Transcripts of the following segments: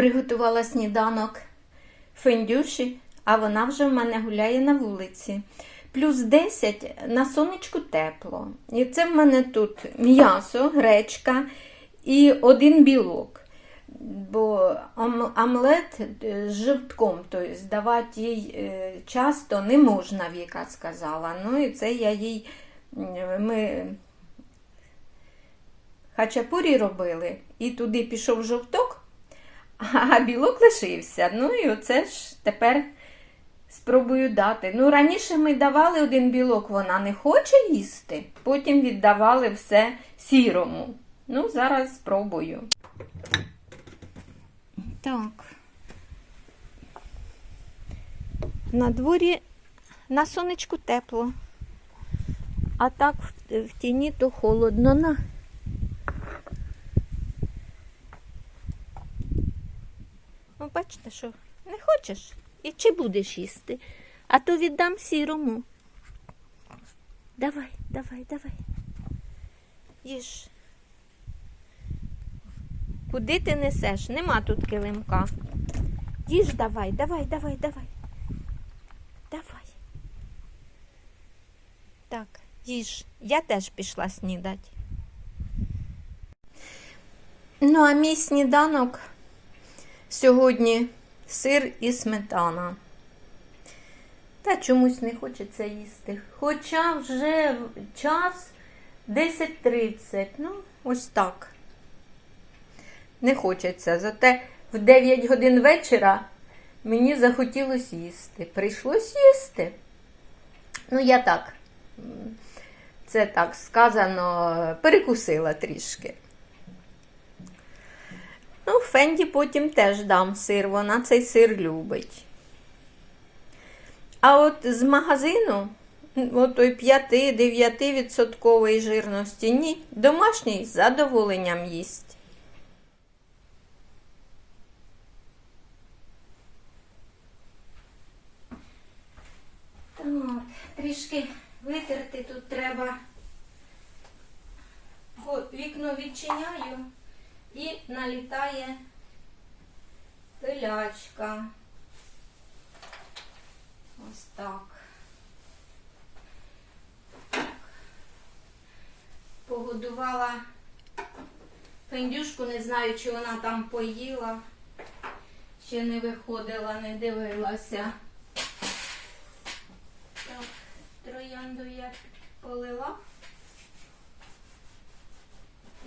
Приготувала сніданок фендюші, а вона вже в мене гуляє на вулиці. Плюс 10 на сонечку тепло. І це в мене тут м'ясо, гречка і один білок. Бо омлет е, з жовтком, тобто давати їй е, часто не можна, Віка сказала. Ну і це я їй ми хачапурі робили, і туди пішов жовток, а білок лишився. Ну і оце ж тепер спробую дати. Ну, раніше ми давали один білок, вона не хоче їсти, потім віддавали все сірому. Ну, зараз спробую. Так. На дворі на сонечку тепло. А так в, тіні то холодно. На. Ну, бачите, що не хочеш і чи будеш їсти, а то віддам сірому. Давай, давай, давай. Їж. Куди ти несеш? Нема тут килимка. Їж давай, давай, давай, давай. Давай. Так, їж. Я теж пішла снідати. Ну, а мій сніданок сьогодні сир і сметана. Та чомусь не хочеться їсти. Хоча вже час 10.30. Ну, ось так. Не хочеться. Зате в 9 годин вечора мені захотілося їсти. Прийшлось їсти. Ну, я так, це так сказано, перекусила трішки. Ну, Фенді потім теж дам сир, вона цей сир любить. А от з магазину, от той 5-9% жирності, ні, домашній з задоволенням їсть. Так, трішки витерти тут треба. Вікно відчиняю налітає пилячка. Ось так. Погодувала пендюшку, не знаю, чи вона там поїла, ще не виходила, не дивилася. Так, троянду я полила.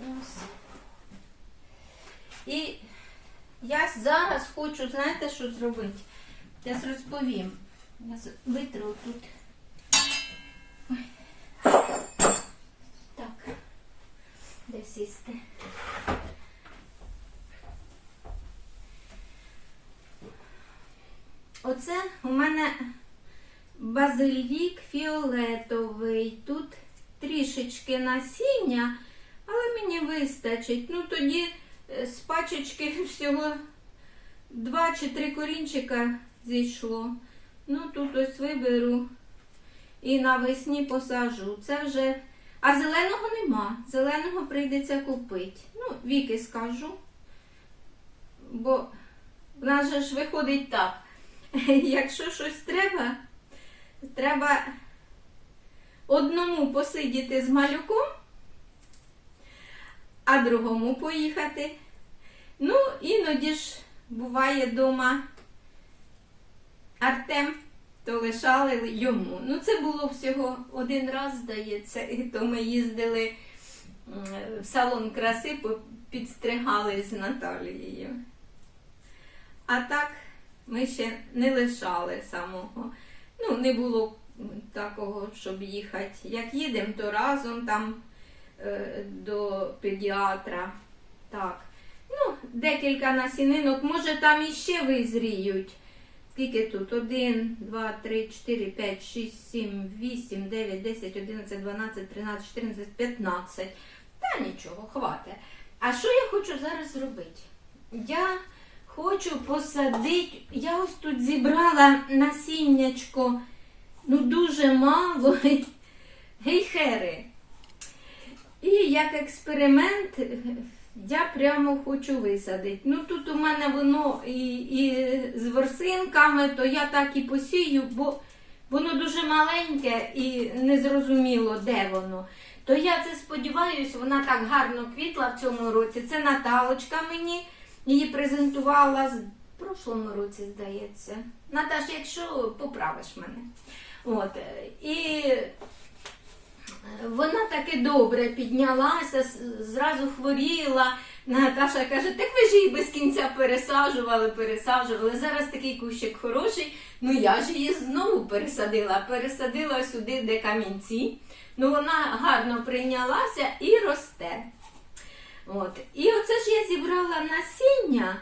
Ось. І я зараз хочу, знаєте, що зробити? Я розповім. Я витру тут. Так, де сісти? Оце у мене базильїк фіолетовий. Тут трішечки насіння, але мені вистачить. Ну тоді з пачечки всього два чи три корінчика зійшло. Ну тут ось виберу і навесні посажу. Це вже. А зеленого нема. Зеленого прийдеться купити. Ну, віки скажу. Бо в нас же ж виходить так. Якщо щось треба, треба одному посидіти з малюком, а другому поїхати. Ну, іноді ж буває вдома Артем, то лишали йому. Ну, це було всього один раз, здається, і то ми їздили в салон краси, підстригали з Наталією. А так ми ще не лишали самого. Ну, не було такого, щоб їхати. Як їдемо, то разом там до педіатра. Так. Ну, декілька насінинок, може там іще визріють. Скільки тут? 1, 2, 3, 4, 5, 6, 7, 8, 9, 10, 11, 12, 13, 14, 15. Та нічого, хватить. А що я хочу зараз зробити? Я хочу посадити, я ось тут зібрала насіннячко, ну дуже мало, гейхери. І як експеримент Я прямо хочу висадити. Ну тут у мене воно і, і з ворсинками, то я так і посію, бо воно дуже маленьке і незрозуміло, де воно. То я це сподіваюся, вона так гарно квітла в цьому році. Це Наталочка мені її презентувала в прошлому році, здається. Наташ, якщо поправиш мене. От. І вона таки добре піднялася, зразу хворіла. Наташа каже, так ви ж її без кінця пересаджували, пересаджували. Зараз такий кущик хороший. Ну я ж її знову пересадила. Пересадила сюди, де камінці. Ну вона гарно прийнялася і росте. От. І оце ж я зібрала насіння.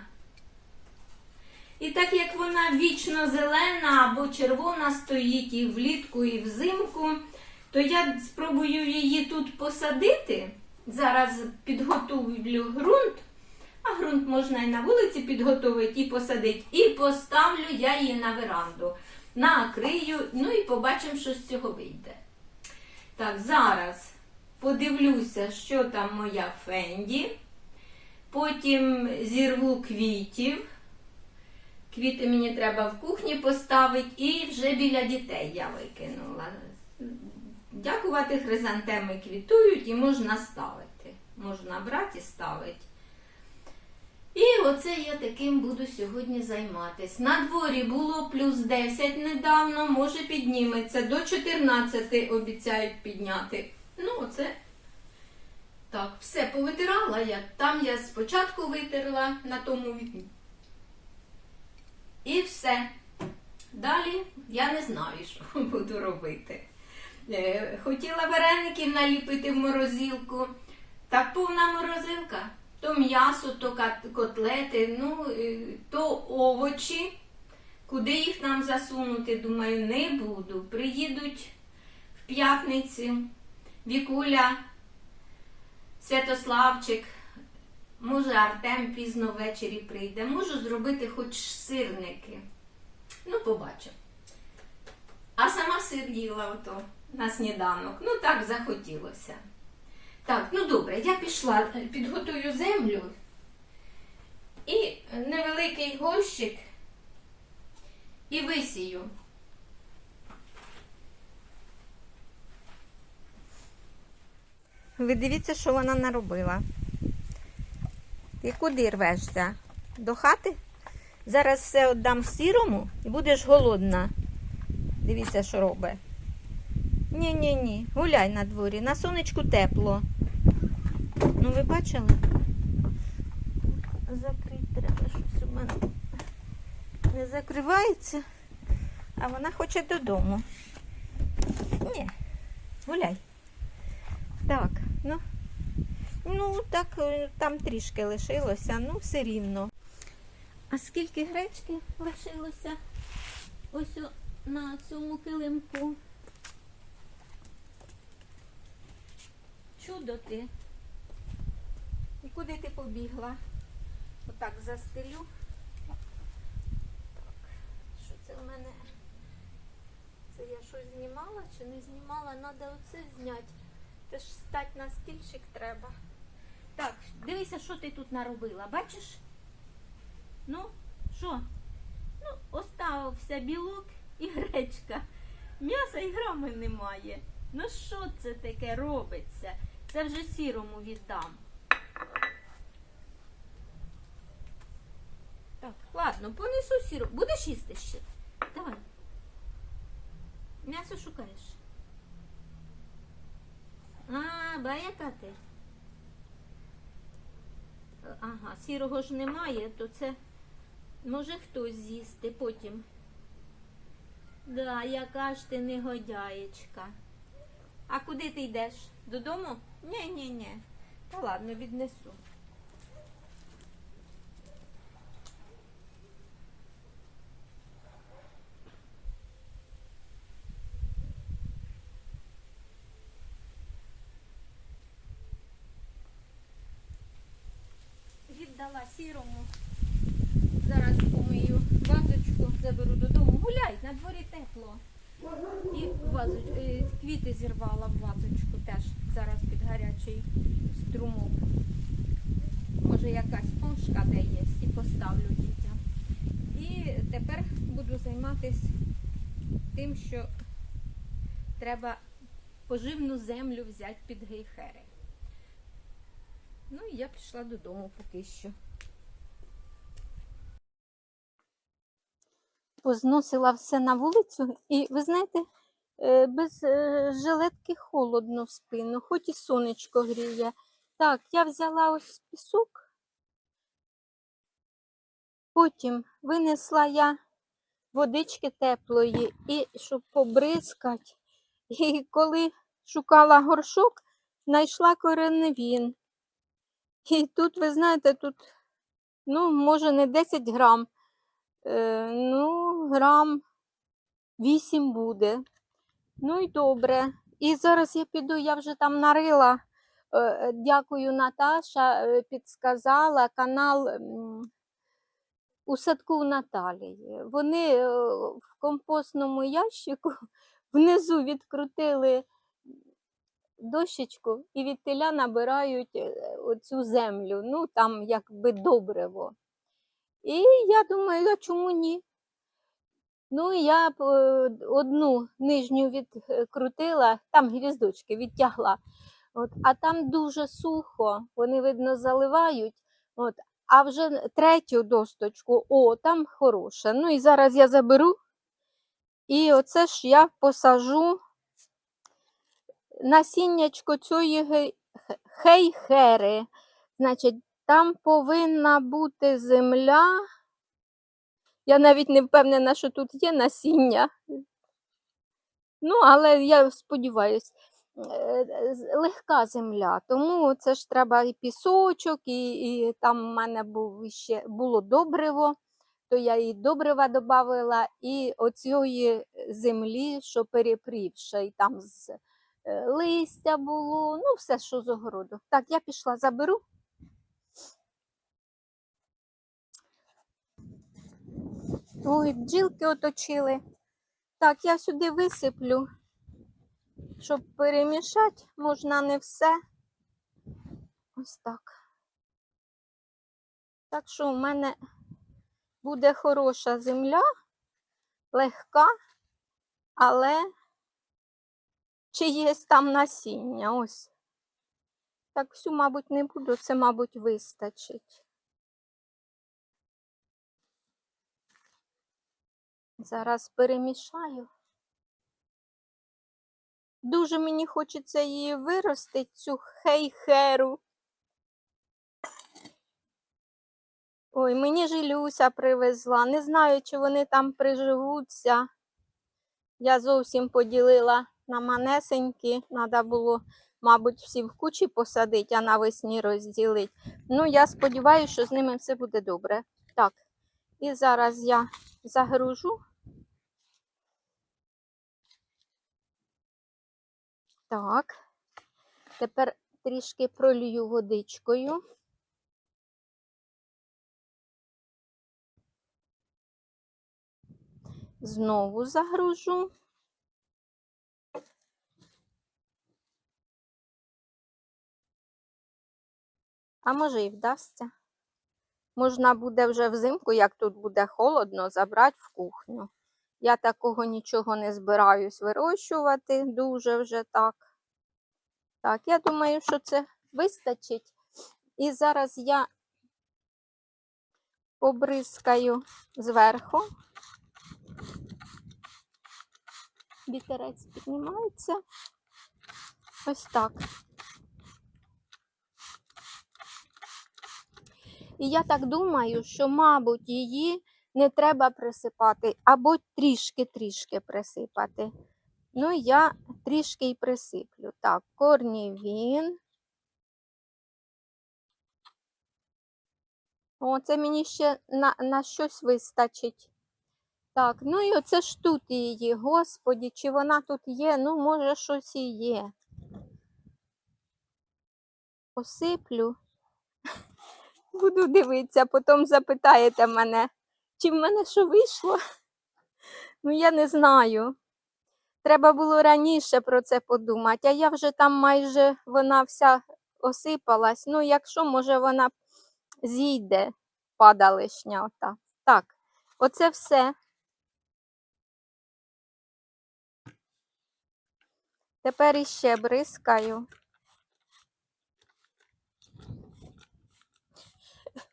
І так як вона вічно зелена або червона стоїть і влітку, і взимку, то я спробую її тут посадити. Зараз підготовлю ґрунт, а ґрунт можна і на вулиці підготовити і посадити. І поставлю я її на веранду. Накрию, ну і побачимо, що з цього вийде. Так, зараз подивлюся, що там моя фенді. Потім зірву квітів. Квіти мені треба в кухні поставити і вже біля дітей я викинула. Дякувати, хризантеми квітують і можна ставити. Можна брати і ставити. І оце я таким буду сьогодні займатися. На дворі було плюс 10 недавно, може підніметься. До 14 обіцяють підняти. Ну, оце так, все повитирала я. Там я спочатку витерла на тому вікні. І все. Далі я не знаю, що буду робити. Е, Хотіла вареників наліпити в морозилку. Так повна морозилка. То м'ясо, то котлети, ну, е, то овочі. Куди їх нам засунути, думаю, не буду. Приїдуть в п'ятницю. Вікуля, Святославчик, може Артем пізно ввечері прийде. Можу зробити хоч сирники. Ну, побачимо. А сама сир їла ото на сніданок. Ну так захотілося. Так, ну добре, я пішла, е, підготую землю і невеликий горщик і висію. Ви дивіться, що вона наробила. Ти куди рвешся? До хати? Зараз все віддам сірому і будеш голодна. Дивіться, що робить. Ні, ні, ні. Гуляй на дворі. На сонечку тепло. Ну, ви бачили? Закрити треба щось у мене. Не закривається, а вона хоче додому. Ні, гуляй. Так, ну. Ну, так, е, там трішки лишилося, ну, все рівно. А скільки гречки лишилося ось на цьому килимку? Чудо ти. І куди ти побігла? Отак застелю. Так, що це в мене? Це я щось знімала чи не знімала? Треба оце зняти. Це ж стать на стільчик треба. Так, дивися, що ти тут наробила, бачиш? Ну, що? Ну, оставився білок і гречка. М'яса і грами немає. Ну що це таке робиться? Це вже сірому віддам. Так, ладно, понесу сіру. Будеш їсти ще? Давай. М'ясо шукаєш. А, ба яка ти? Ага, сірого ж немає, то це може хтось з'їсти потім. Да, яка ж ти негодяєчка. А куди ти йдеш? Додому? Ні, ні, ні. Та ладно, віднесу. Віддала сірому. Зараз помию вазочку, заберу додому. Гуляй, на дворі тепло. І вазоч... е, квіти зірвала в вазочку теж зараз під гарячий струмок. може якась пошка де є, і поставлю дітям. І тепер буду займатися тим, що треба поживну землю взяти під гейхери. Ну і я пішла додому поки що. Позносила все на вулицю, і ви знаєте, е, без е, жилетки холодно в спину, хоч і сонечко гріє. Так, я взяла ось пісок. Потім винесла я водички теплої, і щоб побризкати. І коли шукала горшок, знайшла кореневін. І тут, ви знаєте, тут, ну, може, не 10 грам, е, ну, грам 8 буде. Ну і добре. І зараз я піду, я вже там нарила. Е, Дякую, Наташа е, підсказала канал у садку Наталії. Вони е, в компостному ящику внизу відкрутили дощечку і від теля набирають оцю землю, ну там якби добриво. І я думаю, а чому ні? Ну, я е, одну нижню відкрутила, там гвіздочки відтягла. От, а там дуже сухо, вони, видно, заливають. От, а вже третю досточку, о, там хороша. Ну і зараз я заберу. І оце ж я посажу насіннячко цієї хейхери. Значить, там повинна бути земля. Я навіть не впевнена, що тут є насіння. Ну, але я сподіваюся, легка земля, тому це ж треба і пісочок, і, і там в мене був ще було добриво, то я і добрива додавила, і оцієї землі, що перепрівша, і там з е, листя було, ну, все, що з огороду. Так, я пішла, заберу. Ой, бджілки оточили. Так, я сюди висиплю, щоб перемішати, можна не все. Ось так. Так що у мене буде хороша земля, легка, але чи є там насіння? Ось. Так, всю, мабуть, не буду, це, мабуть, вистачить. Зараз перемішаю. Дуже мені хочеться її виростити, цю хейхеру. Ой, мені ж Ілюся привезла. Не знаю, чи вони там приживуться. Я зовсім поділила на манесенькі. Треба було, мабуть, всі в кучі посадити, а навесні розділити. Ну, я сподіваюся, що з ними все буде добре. Так, і зараз я загружу. Так, тепер трішки пролью водичкою. Знову загружу. А може і вдасться. Можна буде вже взимку, як тут буде холодно, забрати в кухню. Я такого нічого не збираюсь вирощувати дуже вже так. Так, я думаю, що це вистачить. І зараз я побризкаю зверху. Вітерець піднімається. Ось так. І я так думаю, що, мабуть, її не треба присипати, або трішки-трішки присипати. Ну, я трішки й присиплю. Так, корнівін. О, це мені ще на, на щось вистачить. Так, ну і оце ж тут її, господі, чи вона тут є? Ну, може, щось і є. Посиплю. Буду дивитися, потім запитаєте мене, чи в мене що вийшло? Ну, я не знаю. Треба було раніше про це подумати, а я вже там майже вона вся осипалась. Ну, якщо, може, вона зійде падалишня. Ота. Так, оце все. Тепер іще бризкаю.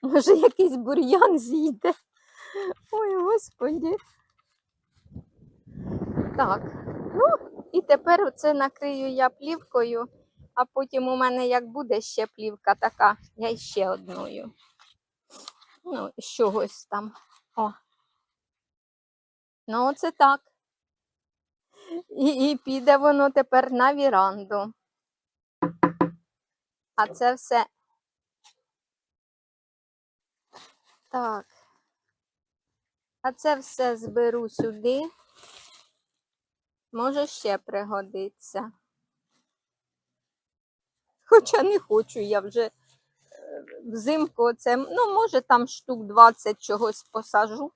Може, якийсь бур'ян зійде. Ой, господі. Так, ну і тепер оце накрию я плівкою, а потім у мене як буде ще плівка така, я ще одною. Ну, з чогось там. О. Ну, оце так. І, і піде воно тепер на віранду. А це все. Так. А це все зберу сюди. Може ще пригодиться. Хоча не хочу я вже е, взимку оце, ну, може, там штук 20 чогось посажу.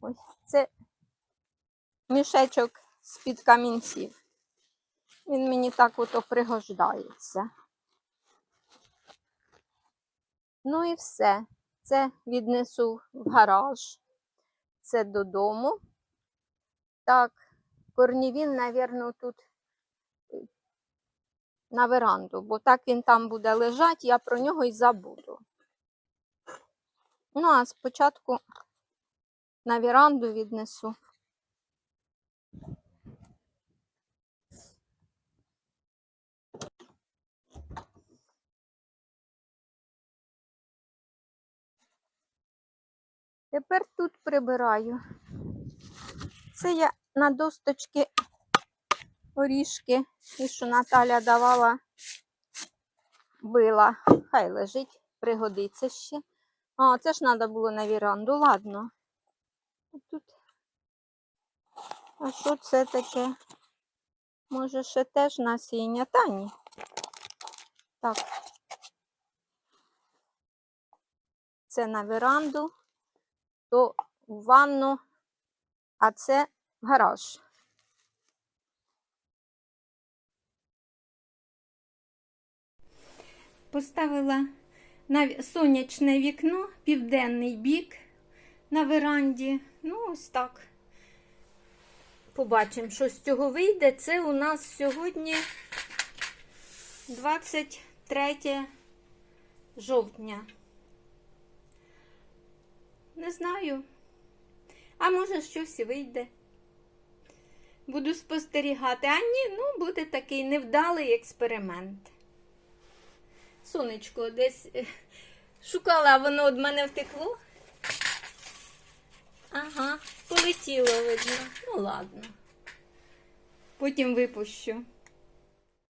Ось це мішечок з-під камінців. Він мені так ото пригождається. Ну і все. Це віднесу в гараж. Це додому. Так, корнівін, напевно, тут е, на веранду, бо так він там буде лежати, я про нього і забуду. Ну, а спочатку на віранду віднесу. Тепер тут прибираю. Це я на досточки орішки, ті, що Наталя давала, била. Хай лежить, пригодиться ще. А, це ж треба було на віранду, ладно. Тут. А що це таке? Може, ще теж насіння? Та ні. Так. Це на веранду, то в ванну, а це гараж. Поставила на сонячне вікно, південний бік на веранді. Ну, ось так. Побачимо, що з цього вийде. Це у нас сьогодні 23 жовтня. Не знаю. А може щось вийде. Буду спостерігати. А ні, ну буде такий невдалий експеримент. Сонечко десь е, шукала, воно від мене втекло. Ага, полетіло, видно. Ну ладно. Потім випущу.